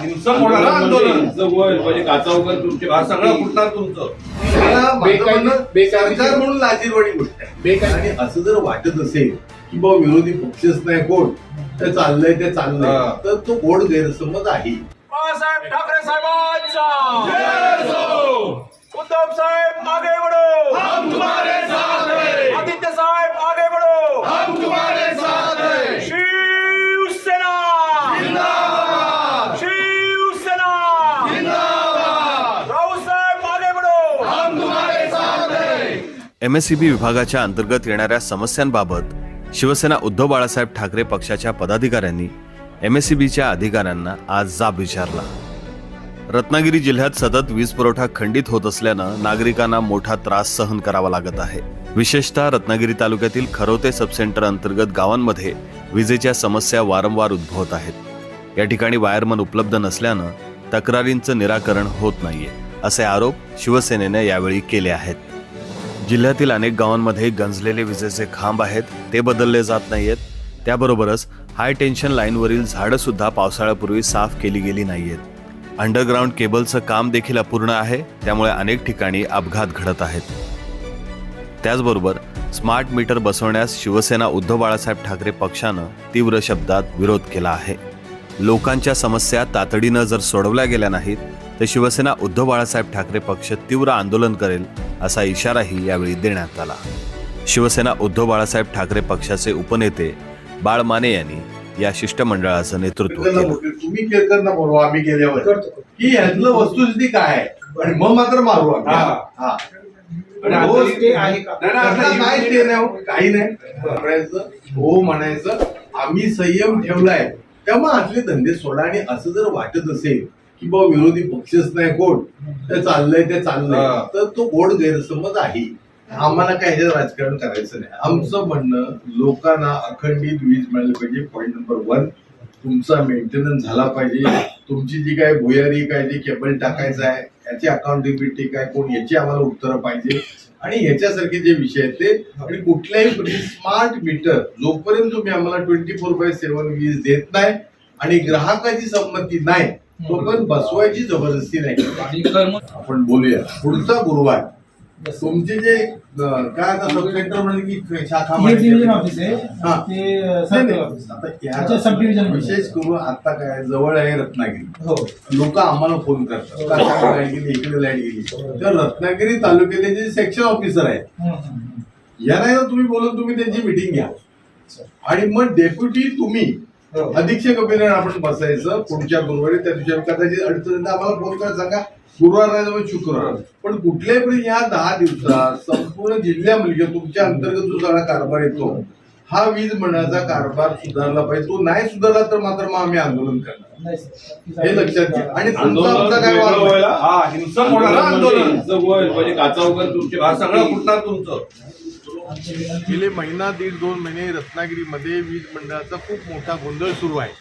हिंसक होणार आंदोलन. हिंसक होईल. म्हणजे तुमचे सगळं फुटणार तुमचं. सरकार म्हणून लाजीरवाणी गोष्ट आणि असं जर वाटत असेल की बा विरोधी पक्षच नाही कोण? ते चाललंय ते चाललंय. तर तो गोड गैरसमज आहे. बाळासाहेब ठाकरे साहेबांचा. उद्धव साहेब आगे बढ़ो एमएससीबी विभागाच्या अंतर्गत येणाऱ्या समस्यांबाबत शिवसेना उद्धव बाळासाहेब ठाकरे पक्षाच्या पदाधिकाऱ्यांनी एमएससीबीच्या अधिकाऱ्यांना आज जाब विचारला. रत्नागिरी जिल्ह्यात सतत वीज पुरवठा खंडित होत असल्यानं नागरिकांना मोठा त्रास सहन करावा लागत आहे. विशेषतः रत्नागिरी तालुक्यातील खरोते सबसेंटर अंतर्गत गावांमध्ये विजेच्या समस्या वारंवार उद्भवत आहेत. या ठिकाणी वायरमन उपलब्ध नसल्यानं तक्रारींचं निराकरण होत नाहीये असे आरोप शिवसेनेने यावेळी केले आहेत. जिल्ह्यातील अनेक गावांमध्ये गंजलेले विजेचे खांब आहेत ते बदलले जात नाहीयेत. त्याबरोबरच हाय टेन्शन लाईनवरील झाडं सुद्धा पावसाळ्यापूर्वी साफ केली गेली नाहीयेत. अंडरग्राऊंड केबलचं काम देखील अपूर्ण आहे त्यामुळे अनेक ठिकाणी अपघात घडत आहेत. त्याचबरोबर स्मार्ट मीटर बसवण्यास शिवसेना उद्धव बाळासाहेब ठाकरे पक्षानं तीव्र शब्दात विरोध केला आहे. लोकांच्या समस्या तातडीनं जर सोडवल्या गेल्या नाहीत तर शिवसेना उद्धव बाळासाहेब ठाकरे पक्ष तीव्र आंदोलन करेल असा इशाराही यावेळी देण्यात आला. शिवसेना उद्धव बाळासाहेब ठाकरे पक्षाचे उपनेते बाळ माने यांनी या शिष्टमंडळाचं नेतृत्व केलं तुम्ही केळकरना बोलवा आम्ही गेल्यावर. की ह्यातलं वस्तुस्थिती काय आहे? आणि मग मात्र मारू हा. हा. हो, हो, काही नाही. म्हणायचं हो म्हणायचं आम्ही संयम ठेवलाय. त्यामुळे आतले धंदे सोडा आणि असं जर वाटत असेल की बा विरोधी पक्षच नाही कोण? ते चाललंय ते चाललंय. हा. तर तो गोड गैरसमज आहे. आम्हाला काय ह्याच्यात राजकारण करायचं नाही. आमचं म्हणणं लोकांना अखंडित वीज मिळाली पाहिजे पॉईंट नंबर वन तुमचा मेंटेनन्स झाला पाहिजे. तुमची जी काय भुयारी काय जे केबल टाकायचं आहे याची अकाउंटेबिलिटी काय कोण? याची आम्हाला उत्तरं पाहिजे. आणि ह्याच्यासारखे जे विषय आहेत ते आणि कुठल्याही स्मार्ट मीटर जोपर्यंत तुम्ही आम्हाला ट्वेंटी फोर बाय सेव्हन वीज देत नाही आणि ग्राहकाची संमती नाही तोपर्यंत बसवायची जबरदस्ती नाही. आपण बोलूया. पुढचा गुरुवार. तुमचे जे काय आता सब सेंटर म्हणजे की शाखा हे. हा. ते. विशेष करून आता काय जवळ आहे रत्नागिरी. हो. लोक आम्हाला फोन करतात. काय लाइट गेली इकडे लाइट गेली. तर रत्नागिरी तालुक्यातले जे सेक्शन ऑफिसर आहेत यांना तुम्ही बोलून तुम्ही त्यांची मिटिंग घ्या. आणि मग डेप्युटी तुम्ही हो. अधीक्षक अभिनय आपण बसायचं पुढच्या गुरुवारी त्या दिवशी कदाचित अडचण आम्हाला फोन करा सांगा गुरुवार नाही मग शुक्रवार. पण कुठल्याही पण ह्या दहा दिवसात संपूर्ण जिल्ह्यामध्ये किंवा तुमच्या अंतर्गत जो सगळा कारभार येतो हा वीज मंडळाचा कारभार सुधारला पाहिजे. तो नाही सुधारला तर मात्र मग आम्ही आंदोलन करणार. हे लक्षात घ्या. आणि आंदोलन? हा, हिंसक होणार आंदोलन. म्हणजे तुमचे हा सगळं फुटणार तुमचं. गेले महिना दीड दोन महिने रत्नागिरीमध्ये वीज मंडळाचा खूप मोठा गोंधळ सुरू आहे.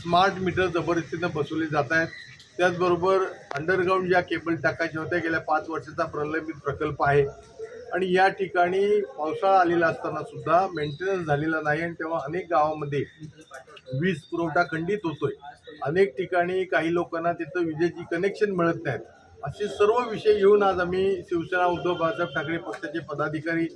स्मार्ट मीटर जबरदस्तीनं बसवले जात आहेत. त्याचबरोबर अंडरग्राऊंड ज्या केबल टाकायच्या होत्या गेल्या पाच वर्षाचा प्रलंबित प्रकल्प आहे. आणि या ठिकाणी पावसाळा आलेला असताना सुद्धा मेंटेनन्स झालेला नाही आणि तेव्हा अनेक गावामध्ये वीज पुरवठा खंडित होतोय. अनेक ठिकाणी काही लोकांना तिथं विजेची कनेक्शन मिळत नाहीत. असे सर्व विषय घेऊन आज आम्ही शिवसेना उद्धव बाळासाहेब ठाकरे पक्षाचे पदाधिकारी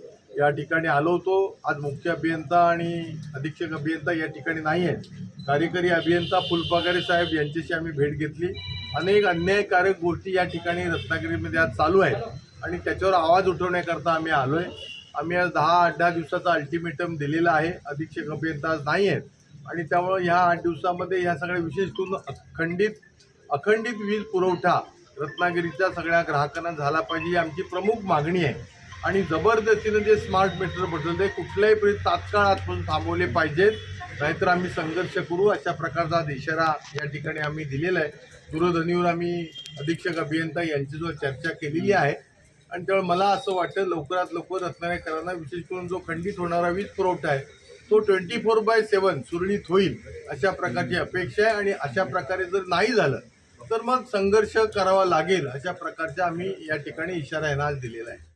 या ठिकाणी आलो होतो. आज मुख्य अभियंता आणि अधीक्षक अभियंता या ठिकाणी नाही आहेत. कार्यकारी अभियंता फुलपागारे साहेब यांच्याशी आम्ही भेट घेतली. अनेक अन्यायकारक गोष्टी या ठिकाणी रत्नागिरीमध्ये आज चालू आहेत. आणि त्याच्यावर आवाज उठवण्याकरता आम्ही आलो आहे आम्ही आज दहा आठ दहा दिवसाचा अल्टिमेटम दिलेला आहे. अधीक्षक अभियंता आज नाही आहेत. आणि त्यामुळं ह्या आठ दिवसामध्ये ह्या सगळ्या विशेष करून अखंडित अखंडित वीज पुरवठा रत्नागिरीच्या सगळ्या ग्राहकांना झाला पाहिजे ही आमची प्रमुख मागणी आहे. आणि जबरदस्तीनं जे स्मार्ट मीटर बदलते कुठल्याही परी तात्काळ आजपासून थांबवले पाहिजेत. नाहीतर आम्ही संघर्ष करू. अशा प्रकारचा आज इशारा या ठिकाणी आम्ही दिलेला आहे. दूरध्वनीवर आम्ही अधीक्षक अभियंता यांच्यासोबत चर्चा केलेली आहे. आणि त्यामुळे मला असं वाटतं लवकरात लवकर रत्नागिरीकरांना विशेष करून जो खंडित होणारा वीज पुरवठा आहे तो ट्वेंटी फोर बाय सेवन सुरळीत होईल अशा प्रकारची अपेक्षा आहे. आणि अशा प्रकारे जर नाही झालं तर मग संघर्ष करावा लागेल अशा प्रकारचा आम्ही या ठिकाणी इशारा यांना आज दिलेला आहे.